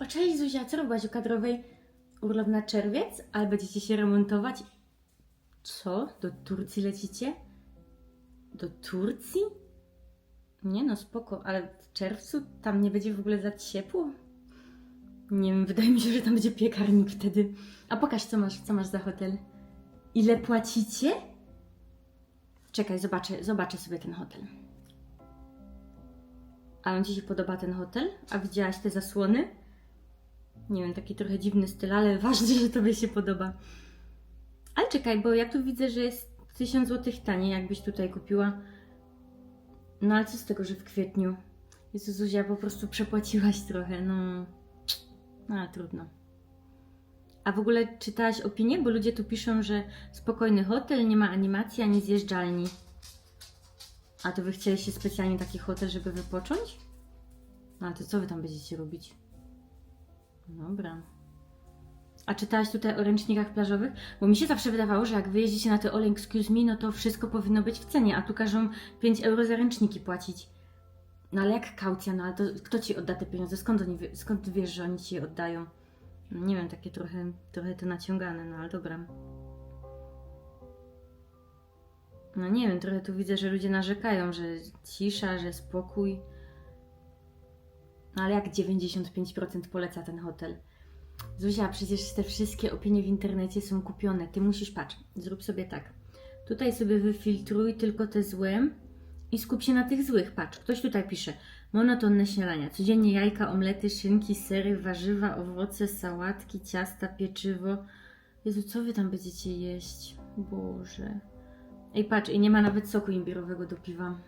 O cześć Zuzia, co robiłaś u kadrowej? Urlop na czerwiec? Ale będziecie się remontować? Co? Do Turcji lecicie? Do Turcji? Nie no, spoko, ale w czerwcu tam nie będzie w ogóle za ciepło? Nie wiem, wydaje mi się, że tam będzie piekarnik wtedy. A pokaż, co masz, co masz za hotel. Ile płacicie? Czekaj, zobaczę, zobaczę sobie ten hotel. A on Ci się podoba ten hotel? A widziałaś te zasłony? Nie wiem, taki trochę dziwny styl, ale ważne, że Tobie się podoba. Ale czekaj, bo ja tu widzę, że jest 1000 zł taniej, jakbyś tutaj kupiła. No ale co z tego, że w kwietniu? Jezu, Zuzia, po prostu przepłaciłaś trochę, no. No ale trudno. A w ogóle czytałaś opinię? Bo ludzie tu piszą, że spokojny hotel, nie ma animacji ani zjeżdżalni. A to wy chcieliście specjalnie taki hotel, żeby wypocząć? No ale to co wy tam będziecie robić? Dobra. A czytałaś tutaj o ręcznikach plażowych? Bo mi się zawsze wydawało, że jak wy jeździcie na te all excuse me, no to wszystko powinno być w cenie, a tu każą 5 euro za ręczniki płacić. No ale jak kaucja, no ale to kto ci odda te pieniądze? Skąd, oni, skąd wiesz, że oni ci je oddają? No, nie wiem, takie trochę, trochę to naciągane, no ale dobra. No nie wiem, trochę tu widzę, że ludzie narzekają, że cisza, że spokój. No ale jak 95% poleca ten hotel? Zuzia, przecież te wszystkie opinie w internecie są kupione. Ty musisz, patrz, zrób sobie tak. Tutaj sobie wyfiltruj tylko te złe i skup się na tych złych. Patrz, ktoś tutaj pisze. Monotonne śniadania. Codziennie jajka, omlety, szynki, sery, warzywa, owoce, sałatki, ciasta, pieczywo. Jezu, co wy tam będziecie jeść? Boże. Ej, patrz, i nie ma nawet soku imbirowego do piwa.